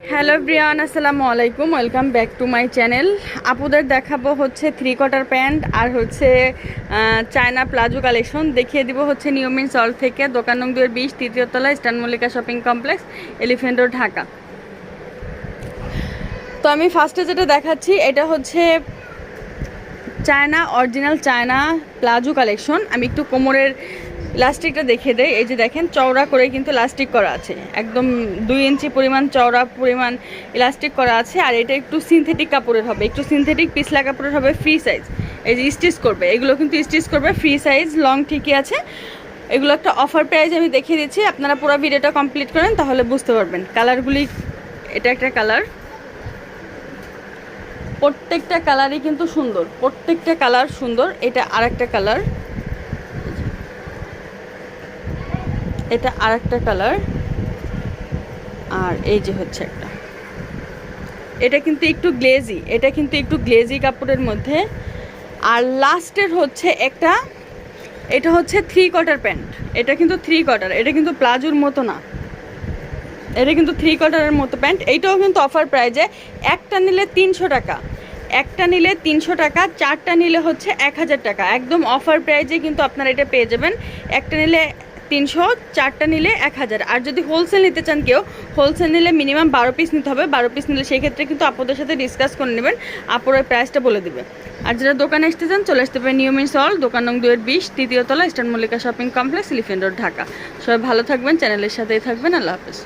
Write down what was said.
Hello Brian, আসসালামু আলাইকুম। Welcome back to my channel আপুদের দেখাবো হচ্ছে থ্রি কোয়ার্টার প্যান্ট আর হচ্ছে চায়না প্লাজো কালেকশন দেখিয়ে দিব হচ্ছে নিয়মিন সল থেকে দোকান নং দুয়ের বিশ, তৃতীয় তলা Mallika shopping complex elephant road Dhaka. তো আমি ফার্স্টে যেটা দেখাচ্ছি, এটা হচ্ছে China original China palazzo collection আমি একটু কোমরের ইলাস্টিকটা দেখিয়ে দেই। এই যে দেখেন, চওড়া করে কিন্তু ইলাস্টিক করা আছে। একদম দুই ইঞ্চি পরিমাণ চওড়া পরিমাণ ইলাস্টিক করা আছে। আর এটা একটু সিনথেটিক কাপড়ের হবে। একটু সিনথেটিক পিছলা কাপড়ের হবে ফ্রি সাইজ এই যে স্টিচ করবে, এগুলো কিন্তু স্টিচ করবে ফ্রি সাইজ লং ঠিকই আছে। এগুলো একটা অফার প্রাইস আমি দেখিয়ে দিচ্ছি। আপনারা পুরো ভিডিওটা কমপ্লিট করেন, তাহলে বুঝতে পারবেন। কালারগুলি এটা একটা কালার প্রত্যেকটা কালারই কিন্তু সুন্দর। প্রত্যেকটা কালার সুন্দর। এটা আরেকটা কালার। এটা আরেকটা কালার। আর এই যে হচ্ছে একটা। এটা কিন্তু একটু গ্লেজি এটা কিন্তু একটু গ্লেজি কাপড়ের মধ্যে। আর লাস্টের হচ্ছে একটা। এটা হচ্ছে থ্রি কোয়ার্টার প্যান্ট এটা কিন্তু থ্রি কোয়ার্টার এটা কিন্তু প্লাজোর মতো না। এটা কিন্তু থ্রি কোয়ার্টারের মতো প্যান্ট এইটাও কিন্তু অফার প্রাইজে একটা নিলে তিনশো টাকা। একটা নিলে তিনশো টাকা, চারটা নিলে হচ্ছে এক হাজার টাকা। একদম অফার প্রাইজে কিন্তু আপনারা এটা পেয়ে যাবেন। একটা নিলে তিনশো, চারটা নিলে এক হাজার। আর যদি হোলসেল নিতে চান কেউ হোলসেল নিলে মিনিমাম বারো পিস নিতে হবে। বারো পিস নিলে সেই ক্ষেত্রে কিন্তু আপুদের সাথে ডিসকাস করে নেবেন। ওই প্রাইসটা বলে দেবে। আর যারা দোকানে আসতে চান, চলে আসতে পারেন নিয়মিন সল দোকান নং দুয়ের বিশ, তৃতীয় তলা eastern Mallika shopping complex elephant road Dhaka. সবাই ভালো থাকবেন চ্যানেলের সাথেই থাকবেন। আল্লাহ হাফেজ।